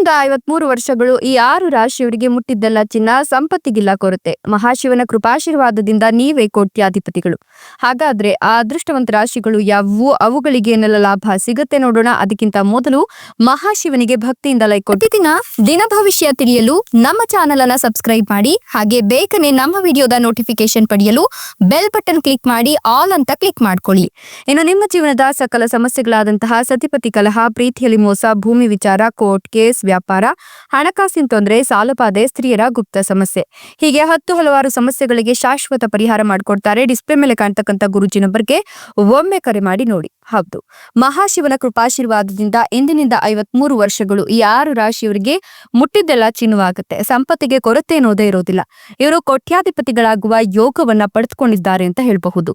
ಇಂದಿನಿಂದ ಐವತ್ಮೂರು ವರ್ಷಗಳು ಈ ಆರು ರಾಶಿಯವರಿಗೆ ಮುಟ್ಟಿದ್ದೆಲ್ಲ ಚಿನ್ನ ಸಂಪತ್ತಿಗಿಲ್ಲ ಕೊರತೆ. ಮಹಾಶಿವನ ಕೃಪಾಶೀರ್ವಾದದಿಂದ ನೀವೇ ಕೋಟ್ಯಾಧಿಪತಿಗಳು. ಹಾಗಾದ್ರೆ ಆ ಅದೃಷ್ಟವಂತ ರಾಶಿಗಳು ಯಾವುವು ಅವುಗಳಿಗೆ ಏನೆಲ್ಲ ಲಾಭ ಸಿಗುತ್ತೆ ನೋಡೋಣ. ಅದಕ್ಕಿಂತ ಮೊದಲು ಮಹಾಶಿವನಿಗೆ ಭಕ್ತಿಯಿಂದ ಲೈಕ್ ದಿನ ದಿನ ಭವಿಷ್ಯ ತಿಳಿಯಲು ನಮ್ಮ ಚಾನೆಲ್ ಅನ್ನ ಸಬ್ಸ್ಕ್ರೈಬ್ ಮಾಡಿ, ಹಾಗೆ ಬೇಗನೆ ನಮ್ಮ ವಿಡಿಯೋದ ನೋಟಿಫಿಕೇಶನ್ ಪಡೆಯಲು ಬೆಲ್ ಬಟನ್ ಕ್ಲಿಕ್ ಮಾಡಿ, ಆಲ್ ಅಂತ ಕ್ಲಿಕ್ ಮಾಡ್ಕೊಳ್ಳಿ. ಇನ್ನು ನಿಮ್ಮ ಜೀವನದ ಸಕಲ ಸಮಸ್ಯೆಗಳಾದಂತಹ ಸತಿಪತಿ ಕಲಹ, ಪ್ರೀತಿಯಲ್ಲಿ ಮೋಸ, ಭೂಮಿ ವಿಚಾರ, ಕೋರ್ಟ್ ಕೇಸ್ ವ್ಯಾಪಾರ, ಹಣಕಾಸಿನ ತೊಂದರೆ ಸಾಲಬಾಧೆ ಸ್ತ್ರೀಯರ ಗುಪ್ತ ಸಮಸ್ಯೆ. ಹೀಗೆ ಹತ್ತು ಹಲವಾರು ಸಮಸ್ಯೆಗಳಿಗೆ ಶಾಶ್ವತ ಪರಿಹಾರ ಮಾಡಿಕೊಡ್ತಾರೆ ಡಿಸ್ಪ್ಲೇ ಮೇಲೆ ಕಾಣ್ತಕ್ಕಂಥ ಗುರುಜಿ ನಂಬರ್ಗೆ ಒಮ್ಮೆ ಕರೆ ಮಾಡಿ ನೋಡಿ. ಹೌದು. ಮಹಾಶಿವನ ಕೃಪಾಶೀರ್ವಾದದಿಂದ ಇಂದಿನಿಂದ ಐವತ್ಮೂರು ವರ್ಷಗಳು ಈ ಆರು ರಾಶಿಯವರಿಗೆ ಮುಟ್ಟಿದ್ದೆಲ್ಲ ಚಿನ್ನವಾಗುತ್ತೆ ಸಂಪತ್ತಿಗೆ ಕೊರತೆ ಅನ್ನೋದೇ ಇರೋದಿಲ್ಲ. ಇವರು ಕೋಟ್ಯಾಧಿಪತಿಗಳಾಗುವ ಯೋಗವನ್ನ ಪಡೆದುಕೊಂಡಿದ್ದಾರೆ ಅಂತ ಹೇಳಬಹುದು.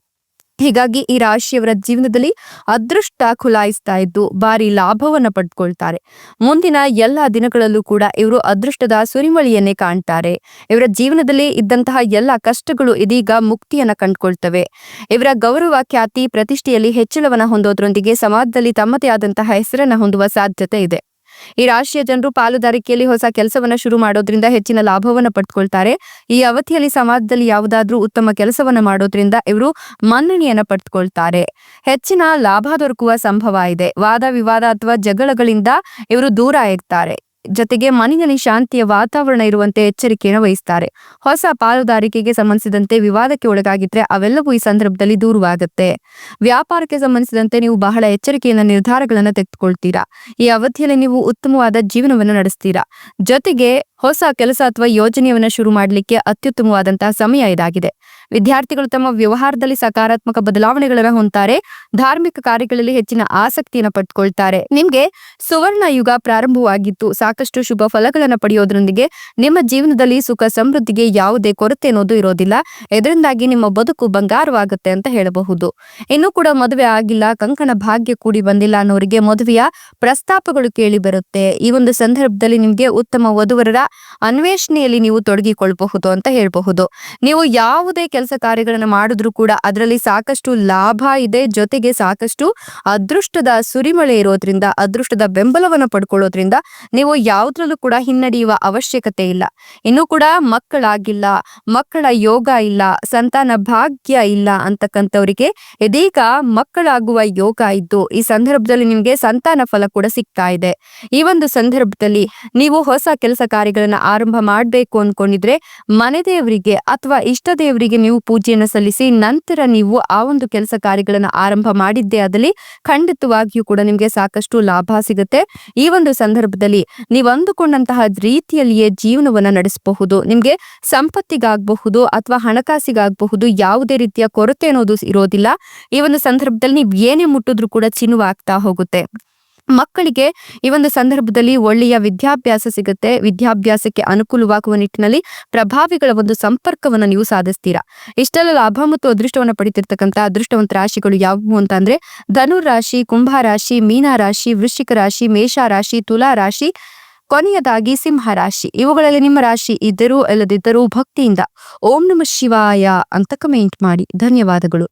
ಹೀಗಾಗಿ ಈ ರಾಶಿಯವರ ಜೀವನದಲ್ಲಿ ಅದೃಷ್ಟ ಖುಲಾಯಿಸ್ತಾ ಇದ್ದು ಭಾರಿ ಲಾಭವನ್ನ ಪಡ್ಕೊಳ್ತಾರೆ. ಮುಂದಿನ ಎಲ್ಲ ದಿನಗಳಲ್ಲೂ ಕೂಡ ಇವರು ಅದೃಷ್ಟದ ಸುರಿಮಳಿಯನ್ನೇ ಕಾಣ್ತಾರೆ. ಇವರ ಜೀವನದಲ್ಲಿ ಇದ್ದಂತಹ ಎಲ್ಲ ಕಷ್ಟಗಳು ಇದೀಗ ಮುಕ್ತಿಯನ್ನ ಕಂಡುಕೊಳ್ತವೆ. ಇವರ ಗೌರವ, ಖ್ಯಾತಿ, ಪ್ರತಿಷ್ಠೆಯಲ್ಲಿ ಹೆಚ್ಚಳವನ್ನು ಹೊಂದೋದ್ರೊಂದಿಗೆ ಸಮಾಜದಲ್ಲಿ ತಮ್ಮದೇ ಆದಂತಹ ಹೆಸರನ್ನು ಹೊಂದುವ ಸಾಧ್ಯತೆ ಇದೆ. ಈ ರಾಶಿಯ ಜನರು ಪಾಲುದಾರಿಕೆಯಲ್ಲಿ ಹೊಸ ಕೆಲಸವನ್ನ ಶುರು ಮಾಡೋದ್ರಿಂದ ಹೆಚ್ಚಿನ ಲಾಭವನ್ನ ಪಡ್ಕೊಳ್ತಾರೆ. ಈ ಅವಧಿಯಲ್ಲಿ ಸಮಾಜದಲ್ಲಿ ಯಾವುದಾದ್ರೂ ಉತ್ತಮ ಕೆಲಸವನ್ನ ಮಾಡೋದ್ರಿಂದ ಇವರು ಮನ್ನಣೆಯನ್ನ ಪಡೆದುಕೊಳ್ತಾರೆ ಹೆಚ್ಚಿನ ಲಾಭ ದೊರಕುವ ಸಂಭವ ಇದೆ. ವಾದ ವಿವಾದ ಅಥವಾ ಜಗಳಗಳಿಂದ ಇವರು ದೂರ ಇರ್ತಾರೆ ಜೊತೆಗೆ ಮನೆಯಲ್ಲಿ ಶಾಂತಿಯ ವಾತಾವರಣ ಇರುವಂತೆ ಎಚ್ಚರಿಕೆಯನ್ನು ವಹಿಸ್ತಾರೆ. ಹೊಸ ಪಾಲುದಾರಿಕೆಗೆ ಸಂಬಂಧಿಸಿದಂತೆ ವಿವಾದಕ್ಕೆ ಒಳಗಾಗಿದ್ರೆ ಅವೆಲ್ಲವೂ ಈ ಸಂದರ್ಭದಲ್ಲಿ ದೂರವಾಗುತ್ತೆ. ವ್ಯಾಪಾರಕ್ಕೆ ಸಂಬಂಧಿಸಿದಂತೆ ನೀವು ಬಹಳ ಎಚ್ಚರಿಕೆಯಿಂದ ನಿರ್ಧಾರಗಳನ್ನು ತೆಗೆದುಕೊಳ್ತೀರಾ. ಈ ಅವಧಿಯಲ್ಲಿ ನೀವು ಉತ್ತಮವಾದ ಜೀವನವನ್ನು ನಡೆಸ್ತೀರಾ. ಜೊತೆಗೆ ಹೊಸ ಕೆಲಸ ಅಥವಾ ಯೋಜನೆಯನ್ನ ಶುರು ಮಾಡಲಿಕ್ಕೆ ಅತ್ಯುತ್ತಮವಾದಂತಹ ಸಮಯ ಇದಾಗಿದೆ. ವಿದ್ಯಾರ್ಥಿಗಳು ತಮ್ಮ ವ್ಯವಹಾರದಲ್ಲಿ ಸಕಾರಾತ್ಮಕ ಬದಲಾವಣೆಗಳನ್ನ ಹೊಂತಾರೆ ಧಾರ್ಮಿಕ ಕಾರ್ಯಗಳಲ್ಲಿ ಹೆಚ್ಚಿನ ಆಸಕ್ತಿಯನ್ನು ಪಡ್ಕೊಳ್ತಾರೆ ನಿಮ್ಗೆ ಸುವರ್ಣ ಯುಗ ಪ್ರಾರಂಭವಾಗಿತ್ತು ಸಾಕಷ್ಟು ಶುಭ ಫಲಗಳನ್ನು ಪಡೆಯೋದ್ರೊಂದಿಗೆ ನಿಮ್ಮ ಜೀವನದಲ್ಲಿ ಸುಖ ಸಮೃದ್ಧಿಗೆ ಯಾವುದೇ ಕೊರತೆ ಅನ್ನೋದು ಇರೋದಿಲ್ಲ. ಇದರಿಂದಾಗಿ ನಿಮ್ಮ ಬದುಕು ಬಂಗಾರವಾಗುತ್ತೆ ಅಂತ ಹೇಳಬಹುದು. ಇನ್ನೂ ಕೂಡ ಮದುವೆ ಆಗಿಲ್ಲ, ಕಂಕಣ ಭಾಗ್ಯ ಕೂಡಿ ಬಂದಿಲ್ಲ ಅನ್ನೋರಿಗೆ ಮದುವೆಯ ಪ್ರಸ್ತಾಪಗಳು ಕೇಳಿ ಬರುತ್ತೆ. ಈ ಒಂದು ಸಂದರ್ಭದಲ್ಲಿ ನಿಮ್ಗೆ ಉತ್ತಮ ವಧುವರರ ಅನ್ವೇಷಣೆಯಲ್ಲಿ ನೀವು ತೊಡಗಿಕೊಳ್ಳಬಹುದು ಅಂತ ಹೇಳಬಹುದು. ನೀವು ಯಾವುದೇ ಕೆಲಸ ಕಾರ್ಯಗಳನ್ನು ಮಾಡಿದ್ರು ಕೂಡ ಅದರಲ್ಲಿ ಸಾಕಷ್ಟು ಲಾಭ ಇದೆ, ಜೊತೆಗೆ ಸಾಕಷ್ಟು ಅದೃಷ್ಟದ ಸುರಿಮಳೆ ಇರೋದ್ರಿಂದ, ಅದೃಷ್ಟದ ಬೆಂಬಲವನ್ನು ಪಡ್ಕೊಳ್ಳೋದ್ರಿಂದ ನೀವು ಯಾವುದ್ರಲ್ಲೂ ಕೂಡ ಹಿನ್ನಡೆಯುವ ಅವಶ್ಯಕತೆ ಇಲ್ಲ. ಇನ್ನು ಕೂಡ ಮಕ್ಕಳಾಗಿಲ್ಲ, ಮಕ್ಕಳ ಯೋಗ ಇಲ್ಲ, ಸಂತಾನ ಭಾಗ್ಯ ಇಲ್ಲ ಅಂತಕ್ಕಂಥವರಿಗೆ ಇದೀಗ ಮಕ್ಕಳಾಗುವ ಯೋಗ ಇದ್ದು, ಈ ಸಂದರ್ಭದಲ್ಲಿ ನಿಮಗೆ ಸಂತಾನ ಫಲ ಕೂಡ ಸಿಗ್ತಾ ಇದೆ. ಈ ಒಂದು ಸಂದರ್ಭದಲ್ಲಿ ನೀವು ಹೊಸ ಕೆಲಸ ಕಾರ್ಯಗಳನ್ನ ಆರಂಭ ಮಾಡಬೇಕು ಅನ್ಕೊಂಡಿದ್ರೆ ಮನೆ ದೇವರಿಗೆ ಅಥವಾ ಇಷ್ಟ ದೇವರಿಗೆ ನೀವು ಪೂಜೆಯನ್ನು ಸಲ್ಲಿಸಿ ನಂತರ ನೀವು ಆ ಒಂದು ಕೆಲಸ ಕಾರ್ಯಗಳನ್ನ ಆರಂಭ ಮಾಡಿದ್ದೇ ಆದಲ್ಲಿ ಖಂಡಿತವಾಗಿಯೂ ಕೂಡ ನಿಮ್ಗೆ ಸಾಕಷ್ಟು ಲಾಭ ಸಿಗುತ್ತೆ. ಈ ಒಂದು ಸಂದರ್ಭದಲ್ಲಿ ನೀವು ಅಂದುಕೊಂಡಂತಹ ರೀತಿಯಲ್ಲಿಯೇ ಜೀವನವನ್ನ ನಡೆಸಬಹುದು. ನಿಮ್ಗೆ ಸಂಪತ್ತಿಗಾಗಬಹುದು ಅಥವಾ ಹಣಕಾಸಿಗಾಗಬಹುದು ಯಾವುದೇ ರೀತಿಯ ಕೊರತೆ ಅನ್ನೋದು ಇರೋದಿಲ್ಲ. ಈ ಒಂದು ಸಂದರ್ಭದಲ್ಲಿ ನೀವು ಏನೇ ಮುಟ್ಟಿದ್ರು ಕೂಡ ಚಿನ್ನುವಾಗ್ತಾ ಹೋಗುತ್ತೆ. ಮಕ್ಕಳಿಗೆ ಈ ಒಂದು ಸಂದರ್ಭದಲ್ಲಿ ಒಳ್ಳೆಯ ವಿದ್ಯಾಭ್ಯಾಸ ಸಿಗುತ್ತೆ. ವಿದ್ಯಾಭ್ಯಾಸಕ್ಕೆ ಅನುಕೂಲವಾಗುವ ನಿಟ್ಟಿನಲ್ಲಿ ಪ್ರಭಾವಿಗಳ ಒಂದು ಸಂಪರ್ಕವನ್ನು ನೀವು ಸಾಧಿಸ್ತೀರಾ. ಇಷ್ಟೆಲ್ಲ ಲಾಭ ಮತ್ತು ಅದೃಷ್ಟವನ್ನು ಪಡಿತಿರ್ತಕ್ಕಂಥ ಅದೃಷ್ಟವಂತ ರಾಶಿಗಳು ಯಾವುವು ಅಂತ ಅಂದ್ರೆ ಧನು ರಾಶಿ, ಕುಂಭ ರಾಶಿ, ಮೀನ ರಾಶಿ, ವೃಶ್ಚಿಕ ರಾಶಿ, ಮೇಷ ರಾಶಿ, ತುಲಾ ರಾಶಿ, ಕೊನೆಯದಾಗಿ ಸಿಂಹ ರಾಶಿ. ಇವುಗಳಲ್ಲಿ ನಿಮ್ಮ ರಾಶಿ ಇದ್ದರೂ ಇಲ್ಲದಿದ್ದರೂ ಭಕ್ತಿಯಿಂದ ಓಂ ನಮ ಶಿವಾಯ ಅಂತ ಕಮೆಂಟ್ ಮಾಡಿ. ಧನ್ಯವಾದಗಳು.